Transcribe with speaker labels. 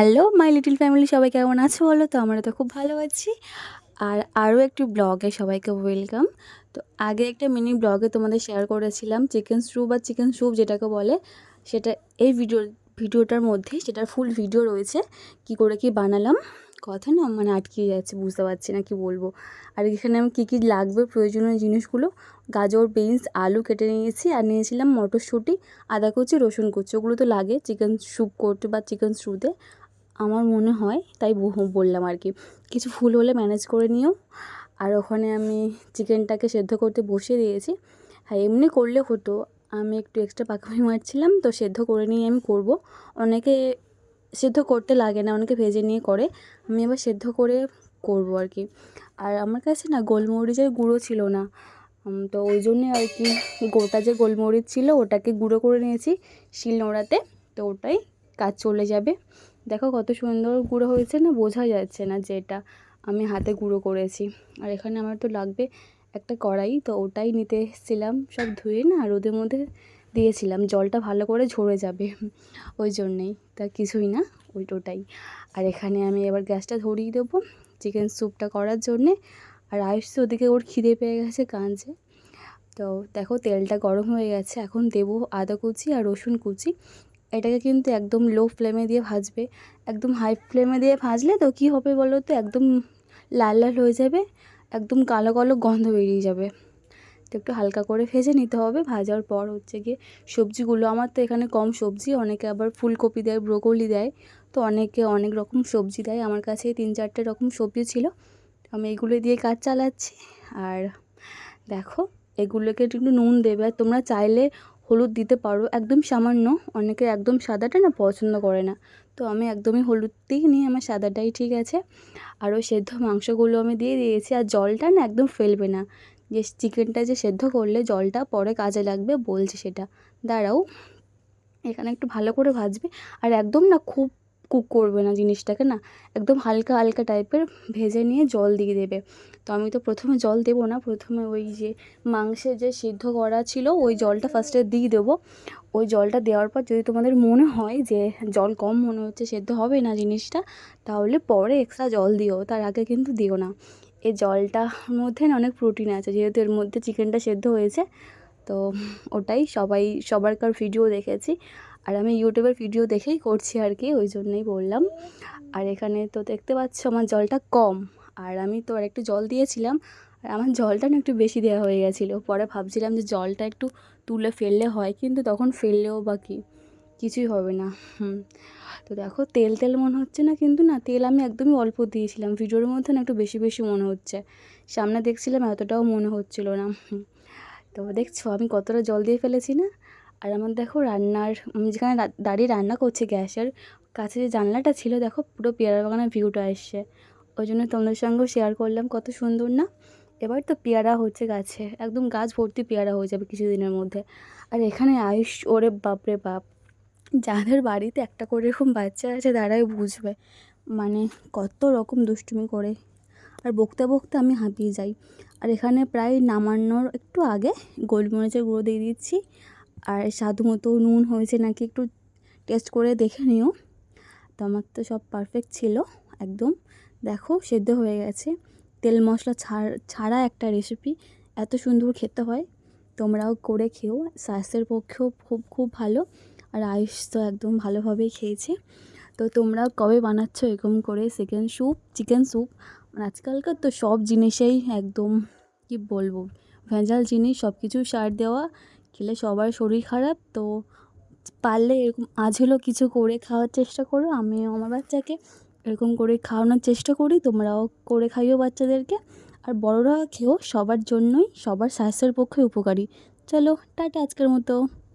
Speaker 1: Hello my little family সবাই কেমন আছো বলো? তো আমরা তো খুব ভালো আছি। আর আরও একটি ব্লগে সবাইকে ওয়েলকাম তো আগে একটা মিনি ব্লগে তোমাদের শেয়ার করেছিলাম চিকেন স্যুপ বা চিকেন স্যুপ যেটাকে বলে। সেটা এই ভিডিও ভিডিওটার মধ্যে, সেটার ফুল ভিডিও রয়েছে। কি করে কি বানালাম? কথা না মানে আটকে যাচ্ছে, বুঝতে পারছি না কি বলব। আর এখানে আমি কী কী লাগবে, প্রয়োজনীয় জিনিসগুলো, গাজর বিনস আলু কেটে নিয়েছি। আর নিয়েছিলাম মটরশুঁটি, আদা কুচি, রসুন কুচি। ওগুলো তো লাগে চিকেন স্যুপ করতে বা চিকেন স্যুতে আমার মনে হয়, তাই বললাম আর কি। কিছু ফুল হলে ম্যানেজ করে নিও। আর ওখানে আমি চিকেনটাকে সেদ্ধ করতে বসিয়ে দিয়েছি। হ্যাঁ এমনি করলে হতো। আমি একটু এক্সট্রা পাকামি মারছিলাম, তো সেদ্ধ করে নিয়ে আমি করব। অনেকে সেদ্ধ করতে লাগে না, অনেকে ভেজে নিয়ে করে। আমি আবার সেদ্ধ করে করব আর কি। আর আমার কাছে না গোলমরিচের গুঁড়ো ছিল না। তো ওই জন্যে আর কি গোটা যে গোলমরিচ ছিল, ওটাকে গুঁড়ো করে নিয়েছি শিল শিলনোড়াতে। তো ওটাই কাজ চলে যাবে। দেখো কত সুন্দর গুঁড়ো হয়েছে না, বোঝা যাচ্ছে না যে এটা আমি হাতে গুঁড়ো করেছি। আর এখানে আমার তো লাগবে একটা কড়াই, তো ওটাই নিতে এসেছিলাম, সব ধুয়ে না রোদের মধ্যে দিয়েছিলাম, জলটা ভালো করে ঝরে যাবে, ওই জন্যেই। তা কিছুই না, ওই ওটাই। আর এখানে আমি এবার গ্যাসটা ধরিয়ে দেবো চিকেন স্যুপটা করার জন্যে। আর আয়ুষ তো ওদিকে ওর খিদে পেয়ে গেছে কাঁদছে। তো দেখো তেলটা গরম হয়ে গেছে, এখন দেবো আদা কুচি আর রসুন কুচি। এটাকে কিন্তু একদম লো ফ্লেমে দিয়ে ভাজবে। একদম হাই ফ্লেমে দিয়ে ভাজলে তো কী হবে বলো তো? একদম লাল লাল হয়ে যাবে, একদম কালো কালো গন্ধ বেরিয়ে যাবে। তো একটু হালকা করে ভেজে নিতে হবে। ভাজার পর হচ্ছে গিয়ে সবজিগুলো, আমার তো এখানে কম সবজি, অনেকে আবার ফুলকপি দেয়, ব্রোকলি দেয়। তো অনেকে অনেক রকম সবজি দেয়। আমার কাছে তিন চারটে রকম সবজি ছিল। আমি এগুলো দিয়ে কাজ চালাচ্ছি। আর দেখো, এগুলোকে একটু নুন দেবে। আর তোমরা চাইলে হলুদ দিতে পারো। একদম সামান্য। অনেকে একদম সাদাটা না পছন্দ করে না। তো আমি একদমই হলুদ দিই নিই আমার সাদাটাই ঠিক আছে। আরও সেদ্ধ মাংসগুলো আমি দিয়ে দিয়েছি। আর জলটা না একদম ফেলবে না। যে চিকেনটা যে সেদ্ধ করলে জলটা পরে কাজে লাগবে বলছে সেটা। দাঁড়াও। এখানে একটু ভালো করে ভাজবে। আর একদম না খুব কুক করবে না জিনিসটাকে না, একদম হালকা হালকা টাইপের ভেজে নিয়ে জল দিয়ে দেবে। তো আমি তো প্রথমে জল দেবো না, প্রথমে ওই যে মাংসের যে সিদ্ধ করা ছিল, ওই জলটা ফার্স্টে দিয়ে দেবো। ওই জলটা দেওয়ার পর যদি তোমাদের মনে হয় যে জল কম মনে হচ্ছে সেদ্ধ হবে না জিনিসটা, তাহলে পরে এক্সট্রা জল দিও, তার আগে কিন্তু দিও না। এই জলটার মধ্যে না অনেক প্রোটিন আছে, যেহেতু এর মধ্যে চিকেনটা সেদ্ধ হয়েছে, তো ওটাই সবাই, সবারকার ভিডিও দেখেছি। আর আমি ইউটিউবের ভিডিও দেখেই করছি আর কি, ওই জন্যই বললাম। আর এখানে তো দেখতে পাচ্ছ আমার জলটা কম। আর আমি তো আর একটু জল দিয়েছিলাম, আর আমার জলটা না একটু বেশি দেওয়া হয়ে গেছিল। পরে ভাবছিলাম যে জলটা একটু তুলে ফেললে হয়, কিন্তু তখন ফেললেও বা কী, কিছুই হবে না। হুম, তো দেখো তেল তেল মনে হচ্ছে না, কিন্তু না তেল আমি একদমই অল্প দিয়েছিলাম। ভিডিওর মধ্যে না একটু বেশি বেশি মনে হচ্ছে। সামনে দেখছিলাম এতটাও মনে হচ্ছিল না। তো দেখছ আমি কতটা জল দিয়ে ফেলেছি না? আর আমার দেখো রান্নার, আমি যেখানে দাঁড়িয়ে রান্না করছি গ্যাসের কাছে যে জানলাটা ছিল, দেখো পুরো পেয়ারা বাগানের ভিউটা এসছে। ওই জন্য তোমাদের সঙ্গেও শেয়ার করলাম, কত সুন্দর না? এবার তো পেয়ারা হচ্ছে গাছে, একদম গাছ ভর্তি পেয়ারা হয়ে যাবে কিছুদিনের মধ্যে। আর এখানে আয়ুষ, ওরে বাপরে বাপ! যাদের বাড়িতে একটা করে এরকম বাচ্চা আছে, তারাই বুঝবে মানে কত রকম দুষ্টুমি করে। আর বকতে বকতে আমি হাঁপিয়ে যাই। আর এখানে প্রায় নামানোর একটু আগে গোলমরিচের গুঁড়ো দিয়ে দিচ্ছি। আর স্বাদ মতো নুন হয়েছে নাকি একটু টেস্ট করে দেখে নিও। তো আমার তো সব পারফেক্ট ছিল, একদম। দেখো, সেদ্ধ হয়ে গেছে। তেল মশলা ছাড়, ছাড়া একটা রেসিপি এত সুন্দর খেতে হয়। তোমরাও করে খেও, স্বাস্থ্যের পক্ষেও খুব খুব ভালো। আর আয়ুষ তো একদম ভালোভাবেই খেয়েছে। তো তোমরা কবে বানাচ্ছ এরকম করে চিকেন স্যুপ চিকেন স্যুপ আজকালকার তো সব জিনিসেই একদম, কি বলব, ভেজাল জিনিস সব কিছু সার দেওয়া খেলে সবার শরীর খারাপ, তো পারলে এরকম আজ হলো কিছু করে খাওয়ার চেষ্টা করো। আমিও আমার বাচ্চাকে এরকম করে খাওয়ানোর চেষ্টা করি, তোমরাও করে খাইও বাচ্চাদেরকে। আর বড়রা খেয়েও সবার জন্যই, সবার স্বাস্থ্যের পক্ষে উপকারী। চলো, টাটা আজকের মতো।